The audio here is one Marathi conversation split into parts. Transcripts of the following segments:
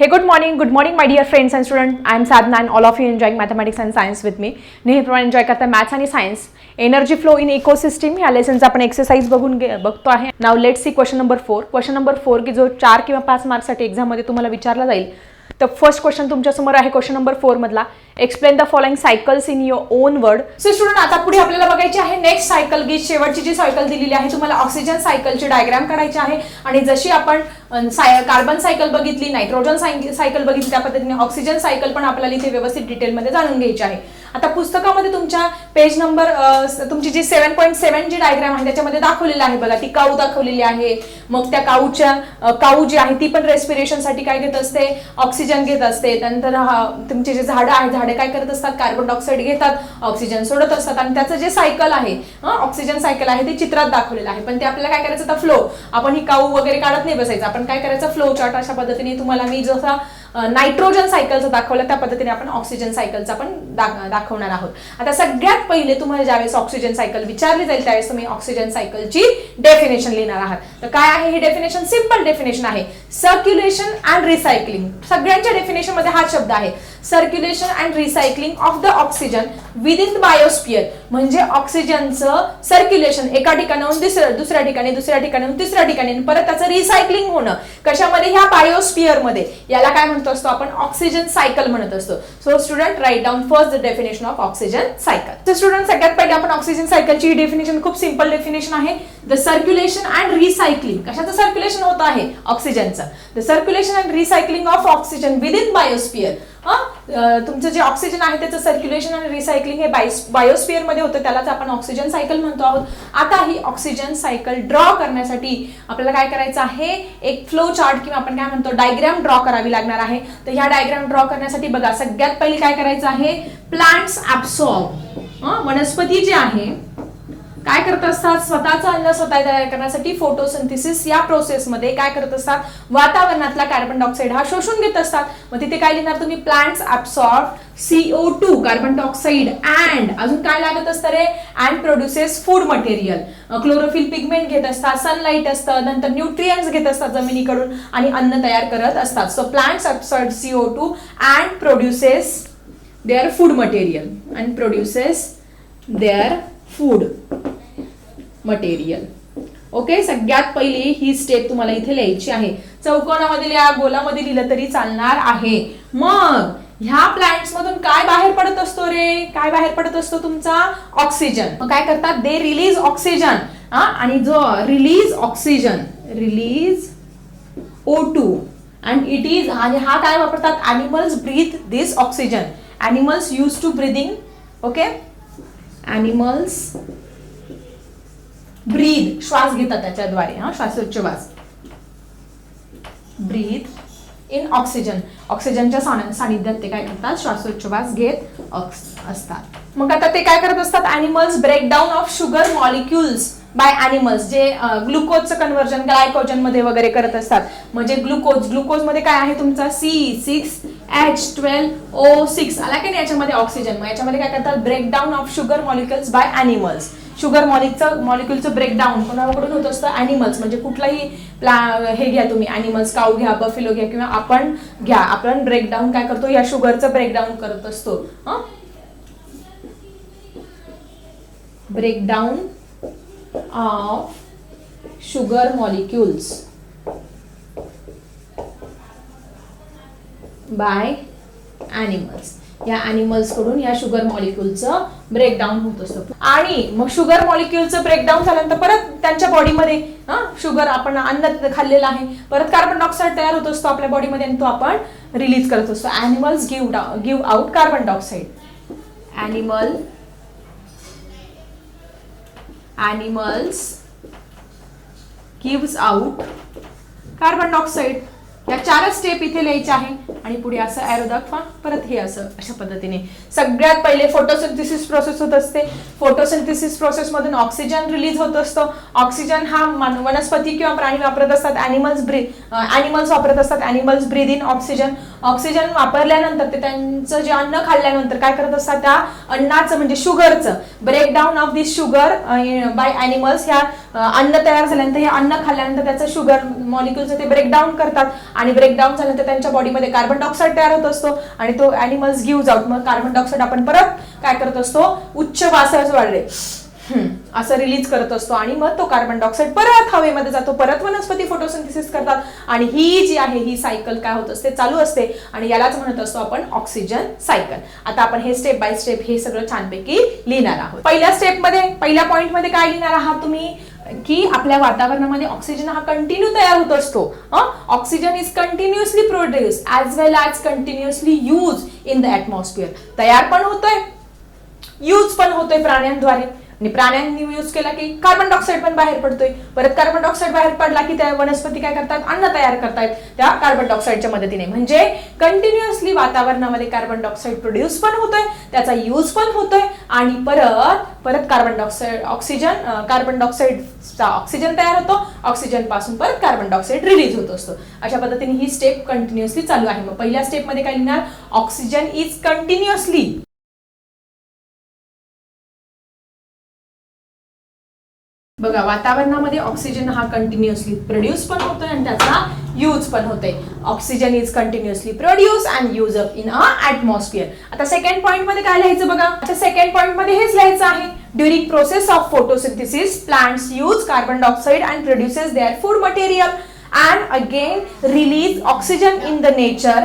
Hey good morning good morning my dear friends and student I am Sadhana and all of you enjoying mathematics and science with me नेहमीप्रमाणे एन्जॉय करता मॅथ्स आणि science energy flow in ecosystem या लेसनचा आपण एक्सरसाइज बघून घे- बघतो आहे. नाव let see question number four question number four की जो चार किंवा पाच मार्क्ससाठी एक्झाममध्ये तुम्हाला विचारला जाईल तर फर्स्ट क्वेश्चन तुमच्यासमोर आहे क्वेश्चन नंबर फोर मधला. Explain the following cycles in your own word so student आता पुढे आपल्याला बघायची आहे नेक्स्ट सायकल की शेवटची जी सायकल दिलेली आहे तुम्हाला ऑक्सिजन सायकलची डायग्राम काढायची आहे. आणि जशी आपण कार्बन सायकल बघितली नायट्रोजन सायकल बघितली त्या पद्धतीने ऑक्सिजन सायकल पण आपल्याला इथे व्यवस्थित डिटेलमध्ये जाणून घ्यायची आहे. आता पुस्तकामध्ये तुमच्या पेज नंबर तुमची जी सेव्हन पॉईंट सेव्हन जी डायग्राम आहे त्याच्यामध्ये दाखवलेली आहे बघा. ती काऊ दाखवलेली आहे. मग त्या काऊच्या काऊ जी आहे ती पण रेस्पिरेशनसाठी काय घेत असते? ऑक्सिजन घेत असते. त्यानंतर तुमची तुमचे जे झाडं आहेत झाडे काय करत असतात? कार्बन डायऑक्साईड घेतात ऑक्सिजन सोडत असतात. आणि त्याचं जे सायकल आहे ऑक्सिजन सायकल आहे ते चित्रात दाखवलेलं आहे. पण ते आपल्याला काय करायचं? आता फ्लो आपण ही काऊ वगैरे काढत नाही बसायचं. आपण काय करायचं? फ्लो चार्ट अशा पद्धतीने तुम्हाला मी जसा नायट्रोजन सायकलचं दाखवलं त्या पद्धतीने आपण ऑक्सिजन सायकलचं पण दाखवणार आहोत. आता सगळ्यात पहिले तुम्हाला ज्यावेळेस ऑक्सिजन सायकल विचारली जाईल त्यावेळेस तुम्ही ऑक्सिजन सायकलची डेफिनेशन लिहिणार आहात. तर काय आहे ही डेफिनेशन सिंपल डेफिनेशन आहे. सर्क्युलेशन अँड रिसायकलिंग सगळ्यांच्या डेफिनेशनमध्ये हा शब्द आहे. Circulation and recycling of the oxygen within biosphere म्हणजे ऑक्सिजनचं सर्क्युलेशन एका ठिकाणाहून दुसऱ्या दुसऱ्या ठिकाणी दुसऱ्या ठिकाणाहून तिसऱ्या ठिकाणी. परत त्याचं रिसायकलिंग होणं. कशामध्ये? ह्या बायोस्पियरमध्ये. याला काय म्हणत असतो आपण ऑक्सिजन सायकल म्हणत असतो. So student write down first the definition of oxygen cycle तर स्टुडंट सगळ्यात पहिले आपण ऑक्सिजन सायकलची डेफिनेशन खूप सिंपल डेफिनेशन आहे. द सर्क्युलेशन अँड रिसायकलिंग कशाचं सर्क्युलेशन होत आहे? ऑक्सिजनचं the circulation and recycling of oxygen within biosphere तुमचं जे ऑक्सिजन आहे त्याचं सर्क्युलेशन आणि रिसायकलिंग हे बायोस्पियरमध्ये होतं त्यालाच आपण ऑक्सिजन सायकल म्हणतो आहोत. आता ही ऑक्सिजन सायकल ड्रॉ करण्यासाठी आपल्याला काय करायचं आहे? एक फ्लो चार्ट किंवा आपण काय म्हणतो डायग्राम ड्रॉ करावी लागणार आहे. तर ह्या डायग्राम ड्रॉ करण्यासाठी बघा सगळ्यात पहिले काय करायचं आहे? प्लांट्स ऍब्सॉर्ब वनस्पती जी आहे काय करत असतात? स्वतःचा अन्न स्वतः तयार करण्यासाठी फोटोसिंथिसिस या प्रोसेसमध्ये काय करत असतात? वातावरणातला कार्बन डायऑक्साईड हा शोषून घेत असतात. मग तिथे काय लिहिणार तुम्ही? Plants absorb CO two carbon dioxide and अजून काय लागत असतं रे? And produces food material chlorophyll pigment घेत असतात सनलाईट असतं नंतर न्यूट्रियन्स घेत असतात जमिनीकडून आणि अन्न तयार करत असतात. So plants absorb CO two and produces their food material and produces their food material okay सगळ्यात पहिली ही स्टेप तुम्हाला इथे लिहायची आहे. चौकोनामध्ये लिहा गोलामध्ये लिहिलं तरी चालणार आहे. मग ह्या प्लांट्स मधून काय बाहेर पडत असतो रे? काय बाहेर पडत असतो तुमचा? ऑक्सिजन मग काय करतात? दे रिलीज ऑक्सिजन आणि जो release oxygen release O two and it is आणि हा काय वापरतात? Animals breathe this oxygen animals use to breathing okay animals breathe श्वास घेतात त्याच्याद्वारे हा श्वासोच्छवास. Breathe in oxygen. ऑक्सिजनच्या सानिध्यात ते काय करतात? श्वासोच्छवास घेत असतात. मग आता ते काय करत असतात? Animals breakdown of sugar molecules by animals जे ग्लुकोजचं कन्व्हर्जन ग्लायकोजनमध्ये वगैरे करत असतात. म्हणजे ग्लुकोज ग्लुकोजमध्ये काय आहे तुमचा? C six H twelve O six आला की नाही याच्यामध्ये ऑक्सिजन मग याच्यामध्ये काय करतात? Breakdown of sugar molecules by animals sugar मॉलिकचं मॉलिक्युलचं ब्रेकडाऊन कोणाकडून होत असतं? अॅनिमल्स म्हणजे कुठलाही प्ला हे घ्या तुम्ही. अॅनिमल्स काऊ घ्या बफिलो घ्या किंवा आपण घ्या. आपण ब्रेकडाऊन काय करतो? या शुगरचं ब्रेकडाऊन करत असतो. Breakdown of sugar molecules by animals या ॲनिमल्सकडून या शुगर मॉलिक्युलचं ब्रेकडाऊन होत असतं. आणि मग शुगर मॉलिक्युलचं ब्रेकडाऊन झाल्यानंतर परत त्यांच्या बॉडीमध्ये शुगर आपण अन्न खाल्लेलं आहे. परत कार्बन डायऑक्साईड तयार होत असतो आपल्या बॉडीमध्ये आणि तो आपण रिलीज करत असतो. Animals give give out carbon dioxide animal animals gives out carbon dioxide या चारच स्टेप इथे लिहायच्या आहे. आणि पुढे असं अॅरो दाखवा. परत हे असं अशा पद्धतीने. सगळ्यात पहिले फोटोसिंथिसिस प्रोसेस होत असते. फोटोसिंथिसिस प्रोसेस मधून ऑक्सिजन रिलीज होत असतं. ऑक्सिजन हा मान- वनस्पती किंवा प्राणी वापरत असतात. अॅनिमल्स ब्रीथ अॅनिमल्स वापरत असतात. Animals breathe in oxygen oxygen वापरल्यानंतर ते त्यांचं जे अन्न खाल्ल्यानंतर काय करत असतात त्या अन्नाचं म्हणजे शुगरचं breakdown of this sugar by animals ह्या अन्न तयार झाल्यानंतर हे अन्न खाल्ल्यानंतर त्याचं शुगर मॉलिक्युलचं ते ब्रेकडाऊन करतात आणि ब्रेकडाऊन झाल्यानंतर त्यांच्या बॉडीमध्ये कार्बन डायऑक्साईड तयार होत असतो आणि तो अॅनिमल्स गिव्ह आउट मग कार्बन डायऑक्साईड आपण परत काय करत असतो? उच्च वासाच वाढले. हम्म, असं रिलीज करत असतो. आणि मग तो कार्बन डायऑक्साईड परत हवेमध्ये जातो. परत वनस्पती फोटोसिंथेसिस करतात. आणि ही जी आहे ही सायकल काय होत असते? चालू असते. आणि यालाच म्हणत असतो आपण ऑक्सिजन सायकल आता आपण हे स्टेप बाय स्टेप हे सगळं छानपैकी लिहिणार आहोत. पहिल्या स्टेपमध्ये पहिल्या पॉईंटमध्ये काय लिहिणार आहात तुम्ही? की आपल्या वातावरणामध्ये ऑक्सिजन हा कंटिन्यू तयार होत असतो. Oxygen is continuously produce as well as continuously use in the atmosphere तयार पण होतोय यूज पण होतोय प्राण्यांद्वारे. आणि प्राण्यांनी यूज केला की कार्बन डायऑक्साईड पण बाहेर पडतोय. परत कार्बन डायऑक्साईड बाहेर पडला की त्या वनस्पती काय करतात? अन्न तयार करतायत त्या कार्बन डायऑक्साईडच्या मदतीने. म्हणजे कंटिन्युअसली वातावरणामध्ये कार्बन डायऑक्साईड प्रोड्यूस पण होतोय त्याचा यूज पण होतोय आणि परत परत कार्बन डायऑक्साईड ऑक्सिजन कार्बन डायऑक्साईडचा ऑक्सिजन तयार होतो. ऑक्सिजनपासून परत कार्बन डायऑक्साईड रिलीज होत असतो. अशा पद्धतीने ही स्टेप कंटिन्युअसली चालू आहे. मग पहिल्या स्टेपमध्ये काय लिहिणार? ऑक्सिजन इज कंटिन्युअसली बघा वातावरणामध्ये ऑक्सिजन हा कंटिन्युअसली प्रोड्यूस पण होतोय आणि त्याचा यूज पण होतोय. Oxygen is continuously produce and use up in a atmosphere आता सेकंड पॉइंटमध्ये काय लिहायचं बघा? आता सेकंड पॉइंटमध्ये हेच लिहायचं आहे. During process of photosynthesis plants use carbon dioxide and produces their food material and again release oxygen in the nature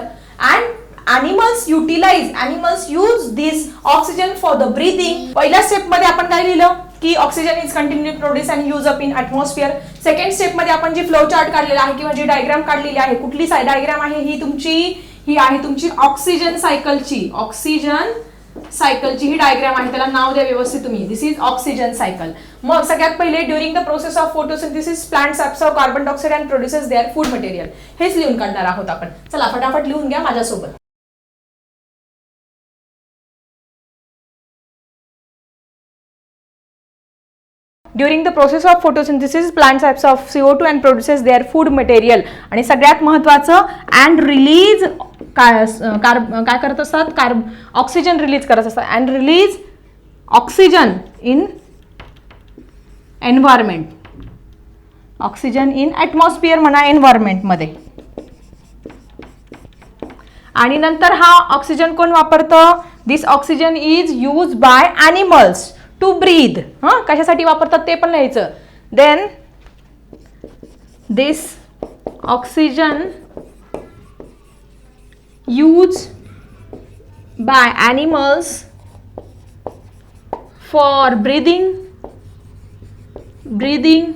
and animals utilise animals use this oxygen for the breathing. पहिल्या स्टेपमध्ये आपण काय लिहिलं? की oxygen is continue produce and use up in atmosphere second स्टेपमध्ये आपण जी फ्लो चार्ट काढलेला आहे किंवा जी डायग्राम काढलेली आहे कुठली डायग्राम आहे ही तुमची ही आहे तुमची ऑक्सिजन सायकलची ऑक्सिजन सायकलची ही डायग्राम आहे. त्याला नाव द्या व्यवस्थित तुम्ही. दिस इज ऑक्सिजन सायकल मग सगळ्यात पहिले during the process of photosynthesis plants of carbon dioxide and produces their food material हेच लिहून काढणार आहोत आपण. चला फटाफट लिहून घ्या माझ्यासोबत. During the process of photosynthesis plant types of CO two and produces their food material आणि सगळ्यात महत्त्वाचं अँड रिलीज काय काय करत असतात? कार्ब ऑक्सिजन रिलीज करत असतात. And release oxygen in environment oxygen in atmosphere म्हणा एन्व्हायरमेंटमध्ये आणि नंतर हा ऑक्सिजन कोण वापरतं? This oxygen is use by animals to breathe हां कशासाठी वापरतात ते पण लिहायचं. Then this oxygen use by animals for breathing breathing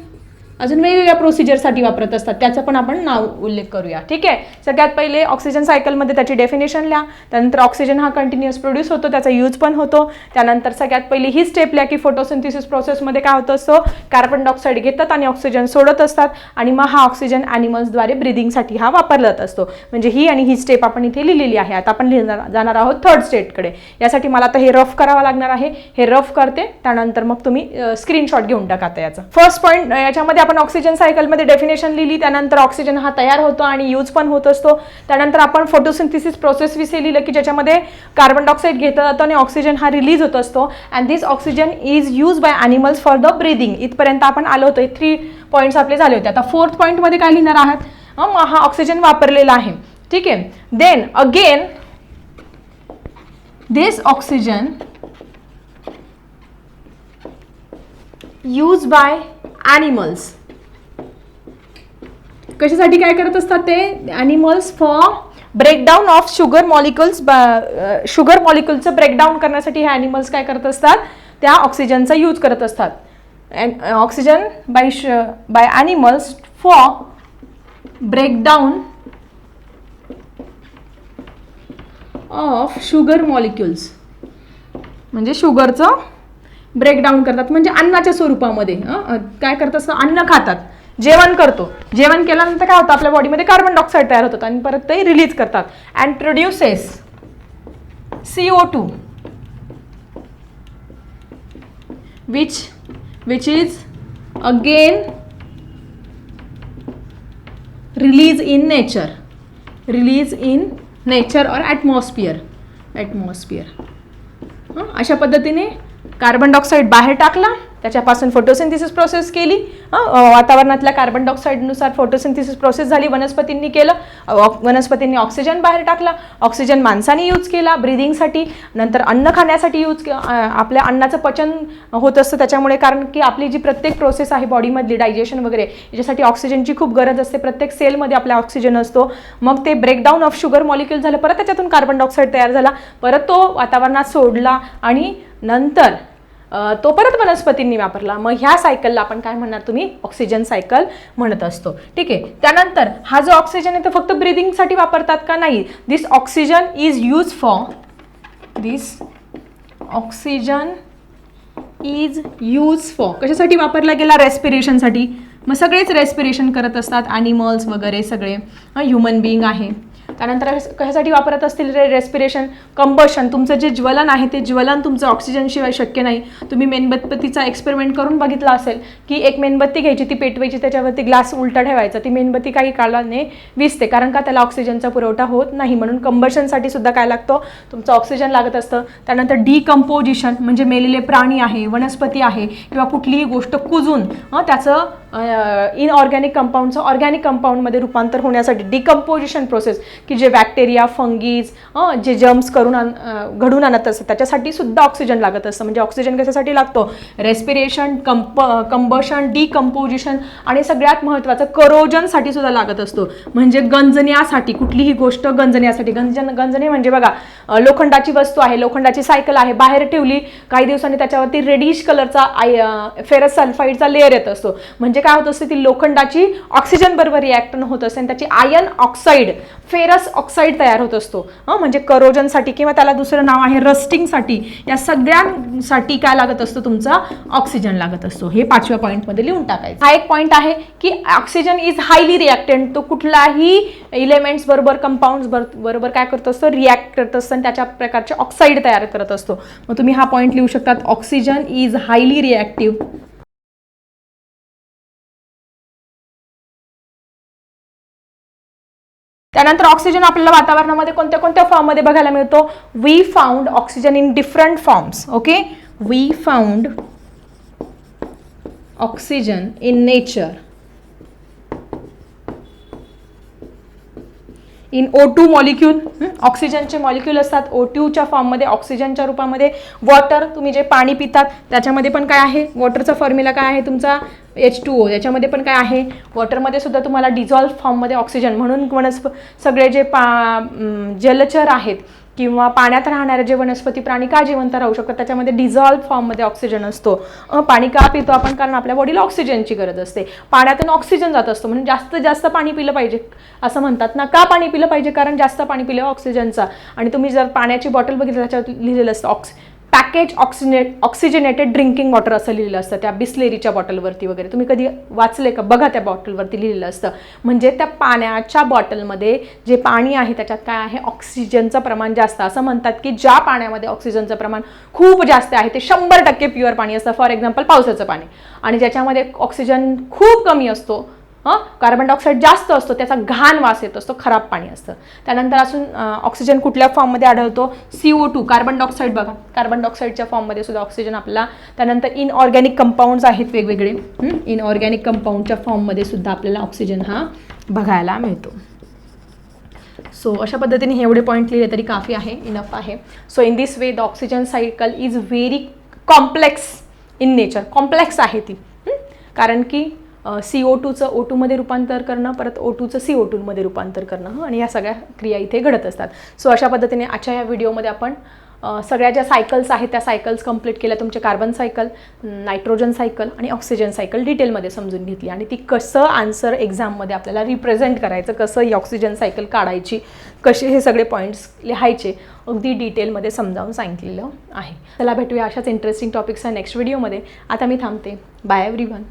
अजून वेगवेगळ्या प्रोसिजरसाठी वापरत असतात. त्याचं पण आपण नाव उल्लेख करूया. ठीक आहे? सगळ्यात पहिले ऑक्सिजन सायकलमध्ये त्याची डेफिनेशन लिहा. त्यानंतर ऑक्सिजन हा कंटिन्युअस प्रोड्यूस होतो त्याचा यूज पण होतो. त्यानंतर सगळ्यात पहिली ही स्टेप लिहा की फोटोसिंथिसिस प्रोसेसमध्ये काय होत असतो? कार्बन डायऑक्साईड घेतात आणि ऑक्सिजन सोडत असतात. आणि मग हा ऑक्सिजन ॲनिमल्सद्वारे ब्रिदिंगसाठी हा वापरला जात असतो. म्हणजे ही आणि ही स्टेप आपण इथे लिहिलेली आहे. आता आपण लिहिणार जाणार आहोत थर्ड स्टेटकडे यासाठी मला आता हे रफ करावं लागणार आहे. हे रफ करते. त्यानंतर मग तुम्ही स्क्रीनशॉट घेऊन टाका आता याचा. फर्स्ट पॉईंट याच्यामध्ये आपण ऑक्सिजन सायकलमध्ये डेफिनेशन लिहिली त्यानंतर ऑक्सिजन हा तयार होतो आणि यूज पण होत असतो. त्यानंतर आपण फोटोसिंथिसिस प्रोसेस विषयी लिहिलं की ज्याच्यामध्ये कार्बन डायऑक्साईड घेतला जातो आणि ऑक्सिजन हा रिलीज होत असतो. And this oxygen is use by animals for the breathing इथपर्यंत आपण आलो होतो. थ्री पॉईंट्स आपले झाले होते. आता फोर्थ पॉईंटमध्ये काय लिहिणार आहात? हा ऑक्सिजन वापरलेला आहे. ठीक आहे? Then again this oxygen use by animals कशासाठी काय करत असतात ते? Animals for breakdown of sugar molecules sugar मॉलिक्युलचं breakdown करण्यासाठी हे ॲनिमल्स काय करत असतात? त्या ऑक्सिजनचा यूज करत असतात. अँड ऑक्सिजन बाय श by animals for breakdown of sugar molecules म्हणजे शुगरचं ब्रेकडाऊन करतात. म्हणजे अन्नाच्या स्वरूपामध्ये. काय करत असतं अन्न खातात. जेवण करतो. जेवण केल्यानंतर काय होतं? आपल्या बॉडीमध्ये कार्बन डायऑक्साईड तयार होतात आणि परत ते रिलीज करतात. And produces C O two which which is again release in nature release in nature और ॲटमॉस्फियर ॲटमॉस्फियर अशा पद्धतीने कार्बन डायऑक्साईड बाहेर टाकला त्याच्यापासून फोटोसिंथिसिस प्रोसेस केली. वातावरणातल्या कार्बन डायऑक्साईडनुसार फोटोसिंथिसिस प्रोसेस झाली. वनस्पतींनी केलं. वनस्पतींनी ऑक्सिजन बाहेर टाकला. ऑक्सिजन माणसाने यूज केला ब्रिदिंगसाठी नंतर अन्न खाण्यासाठी यूज के आपल्या अन्नाचं पचन होत असतं. त्याच्यामुळे कारण की आपली जी प्रत्येक प्रोसेस आहे बॉडीमधली डायजेशन वगैरे याच्यासाठी ऑक्सिजनची खूप गरज असते. प्रत्येक सेलमध्ये आपल्या ऑक्सिजन असतो. मग ते ब्रेकडाऊन ऑफ शुगर मॉलिक्यूल झालं. परत त्याच्यातून कार्बन डायऑक्साईड तयार झाला. परत तो वातावरणात सोडला आणि नंतर तो परत वनस्पतींनी वापरला. मग ह्या सायकलला आपण काय म्हणणार तुम्ही? ऑक्सिजन सायकल म्हणत असतो. ठीक आहे? त्यानंतर हा जो ऑक्सिजन आहे तो फक्त ब्रिदिंगसाठी वापरतात का नाही? This oxygen is use for this oxygen is use for कशासाठी वापरला गेला? रेस्पिरेशनसाठी मग सगळेच रेस्पिरेशन करत असतात. ॲनिमल्स वगैरे सगळे. ह्युमन बिईंग आहे. त्यानंतर कशासाठी वापरत असतील रे? रेस्पिरेशन कंबशन तुमचं जे ज्वलन आहे ते ज्वलन तुमचं ऑक्सिजनशिवाय शक्य नाही. तुम्ही मेणबत्तीचा एक्सपेरिमेंट करून बघितला असेल की एक मेणबत्ती घ्यायची ती पेटवायची त्याच्यावरती ग्लास उलटा ठेवायचा. ती मेणबत्ती काही काळाने विसते कारण का त्याला ऑक्सिजनचा पुरवठा होत नाही. म्हणून कंबशनसाठी सुद्धा काय लागतो? तुमचं ऑक्सिजन लागत असतं. त्यानंतर डिकम्पोजिशन म्हणजे मेलेले प्राणी आहे वनस्पती आहे किंवा कुठलीही गोष्ट कुजून त्याचं इनऑर्गॅनिक कंपाऊंडचं ऑर्गॅनिक कंपाऊंडमध्ये रूपांतर होण्यासाठी डिकम्पोजिशन प्रोसेस की जे बॅक्टेरिया फंगीज जे जम्स करून आण घडून आणत असतं त्याच्यासाठी सुद्धा ऑक्सिजन लागत असतं. म्हणजे ऑक्सिजन कशासाठी लागतो? रेस्पिरेशन कंप कंबशन डिकम्पोजिशन आणि सगळ्यात महत्त्वाचं करोजनसाठी सुद्धा लागत असतो. म्हणजे गंजण्यासाठी कुठलीही गोष्ट गंजण्यासाठी. गंजन गंजणे म्हणजे बघा लोखंडाची वस्तू आहे लोखंडाची सायकल आहे. बाहेर ठेवली काही दिवसांनी त्याच्यावरती रेडिश कलरचा आय फेरस सल्फाईडचा लेअर येत असतो. म्हणजे म्हणजे काय होत असते ती लोखंडाची ऑक्सिजन बरोबर रिॲक्टन होत असते आणि त्याची आयन ऑक्साईड फेरस ऑक्साईड तयार होत असतो. म्हणजे करोजनसाठी किंवा त्याला दुसरं नाव आहे रस्टिंगसाठी या सगळ्यांसाठी काय लागत असतो तुमचा ऑक्सिजन लागत असतो. हे पाचव्या पॉईंटमध्ये लिहून टाकायचं. हा एक पॉईंट आहे की ऑक्सिजन इज हायली रिॲक्टंट तो कुठलाही इलेमेंट्स बरोबर कंपाऊंड्स बरोबर काय करत असतो रिॲक्ट करत असतो आणि त्याच्या प्रकारचे ऑक्साईड तयार करत असतो. मग तुम्ही हा पॉईंट लिहू शकतात ऑक्सिजन इज हायली रिॲक्टिव्ह त्यानंतर ऑक्सिजन आपल्याला वातावरणामध्ये कोणत्या कोणत्या फॉर्ममध्ये बघायला मिळतो? We found oxygen in different forms okay we found oxygen in nature in O two molecule ऑक्सिजनचे मॉलिक्यूल असतात. ओ टूच्या फॉर्ममध्ये ऑक्सिजनच्या रूपामध्ये वॉटर तुम्ही जे पाणी पितात त्याच्यामध्ये पण काय आहे? वॉटरचा फॉर्म्युला काय आहे तुमचा? एच टू ओ याच्यामध्ये पण काय आहे? वॉटरमध्ये सुद्धा तुम्हाला डिझॉल्व फॉर्ममध्ये ऑक्सिजन म्हणून वनस्प सगळे जे पा जलचर आहेत किंवा पाण्यात राहणारे जे वनस्पती प्राणी का जिवंत राहू शकतात? त्याच्यामध्ये डिझॉल्व फॉर्ममध्ये ऑक्सिजन असतो. पाणी का पितो आपण? कारण आपल्या बॉडीला ऑक्सिजनची गरज असते. पाण्यातून ऑक्सिजन जात असतो. म्हणून जास्तीत जास्त पाणी पिलं पाहिजे. असं म्हणतात ना. का पाणी पिलं पाहिजे? कारण जास्त पाणी पिलं ऑक्सिजनचा आणि तुम्ही जर पाण्याची बॉटल बघितली त्याच्यावर लिहिलेलं असतं ऑक्सि पॅकेज ऑक्सिनेट ऑक्सिजनेटेड ड्रिंकिंग वॉटर असं लिहिलेलं असतं. त्या बिस्लेरीच्या बॉटलवरती वगैरे. तुम्ही कधी वाचले का? बघा त्या बॉटलवरती लिहिलेलं असतं. म्हणजे त्या पाण्याच्या बॉटलमध्ये जे पाणी आहे त्याच्यात काय आहे? ऑक्सिजनचं प्रमाण जास्त. असं म्हणतात की ज्या पाण्यामध्ये ऑक्सिजनचं प्रमाण खूप जास्त आहे ते शंभर टक्के प्युअर पाणी असतं. फॉर एक्झाम्पल पावसाचं पाणी. आणि ज्याच्यामध्ये ऑक्सिजन खूप कमी असतो हां? कार्बन डायऑक्साईड जास्त असतो त्याचा घाण वास येत असतो खराब पाणी असतं. त्यानंतर असून ऑक्सिजन कुठल्या फॉर्ममध्ये आढळतो? C O two carbon dioxide बघा. कार्बन डायऑक्साईडच्या फॉर्ममध्ये सुद्धा ऑक्सिजन आपला त्यानंतर इनऑर्गॅनिक कंपाऊंड्स आहेत वेगवेगळे. इनऑर्गॅनिक कंपाऊंडच्या फॉर्ममध्ये सुद्धा आपल्याला ऑक्सिजन हा बघायला मिळतो. सो अशा पद्धतीने हे एवढे पॉईंट लिहिले तरी काफी आहे इनफ आहे. So in this way the oxygen cycle is very complex in nature complex आहे ती. कारण की सी ओ टूचं ओ टूमध्ये रूपांतर करणं परत ओ टूचं सी ओ टूमध्ये रूपांतर करणं आणि या सगळ्या क्रिया इथे घडत असतात. सो अशा पद्धतीने आजच्या या व्हिडिओमध्ये आपण सगळ्या ज्या सायकल्स आहेत त्या सायकल्स कंप्लीट केल्या. तुमचे कार्बन सायकल नायट्रोजन सायकल आणि ऑक्सिजन सायकल डिटेलमध्ये समजून घेतली. आणि ती कसं आन्सर एक्झाममध्ये आपल्याला रिप्रेझेंट करायचं कसं ही ऑक्सिजन सायकल काढायची कसे हे सगळे पॉईंट्स लिहायचे अगदी डिटेलमध्ये समजावून सांगितलेलं आहे. चला भेटूया अशाच इंटरेस्टिंग टॉपिक्सच्या नेक्स्ट व्हिडिओमध्ये आता मी थांबते. Bye every one